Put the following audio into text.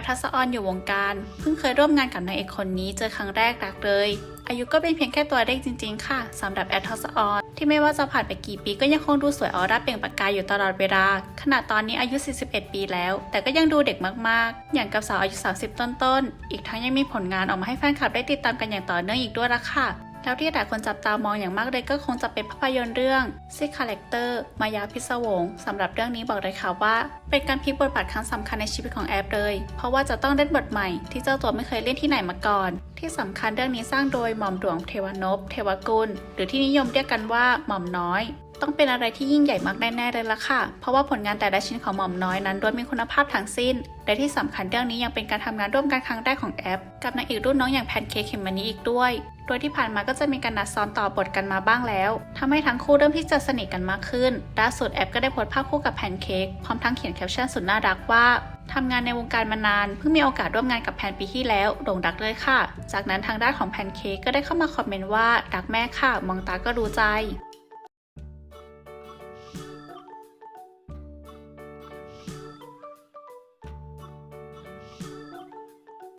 ปทัศออนอยู่วงการ เพิ่งเคยร่วมงานกับนางเอกคนนี้เจอครั้งแรกรักเลย อายุก็เป็นเพียงแค่ตัวเลขจริงๆ ค่ะสำหรับแอปทัศออนที่ไม่ว่าจะผ่านไปกี่ปีก็ยังคงดูสวยออร่าเปล่งประกายอยู่ตลอดเวลา ขณะตอนนี้อายุ 41 ปีแล้ว แต่ก็ยังดูเด็กมากๆ อย่างกับสาวอายุ 30 ต้นๆ อีกทั้งยังมีผลงานออกมาให้แฟนคลับได้ติดตามกันอย่างต่อเนื่องอีกด้วยละค่ะ แล้วที่หลายคนจับตามองอย่างมากเลยก็คงจะเป็นภาพยนตร์เรื่องซิคาแรคเตอร์มายาพิศวงสำหรับเรื่องนี้บอกเลยค่ะว่า เป็นการพลิกบทบาทครั้งสำคัญในชีวิตของแอปเลย เพราะว่าจะต้องเล่นบทใหม่ ที่เจ้าตัวไม่เคยเล่นที่ไหนมาก่อน ที่สำคัญเรื่องนี้สร้างโดยหม่อมหลวงเทวนพเทวกุล หรือที่นิยมเรียกกันว่าหม่อมน้อย ต้องเป็นอะไรที่ยิ่งใหญ่มากแน่ๆเลยละค่ะ เพราะว่าผลงานแต่ละชิ้นของหม่อมน้อยนั้นล้วนมีคุณภาพทั้งสิ้น และที่สำคัญเรื่องนี้ยังเป็นการทำงานร่วมกันครั้งแรกของแอป กับนางเอกรุ่นน้องอย่างแพนเค้กเขมมะนีอีกด้วย โดยที่ผ่านมาก็จะมีการนัดซ้อมต่อบทกันมาบ้างแล้วทำให้ทั้งคู่เริ่มที่จะสนิทกันมากขึ้น ล่าสุดแอปก็ได้โพสต์ภาพคู่กับแพนเค้กพร้อมทั้งเขียนแคปชั่นสุดน่ารักว่าทำงานในวงการมานาน เพิ่งมีโอกาสร่วมงานกับแพนปีที่แล้วโด่งดังเลยค่ะ จากนั้นทางด้านของแพนเค้กก็ได้เข้ามาคอมเมนต์ว่ารักแม่ค่ะ มองตาก็รู้ใจ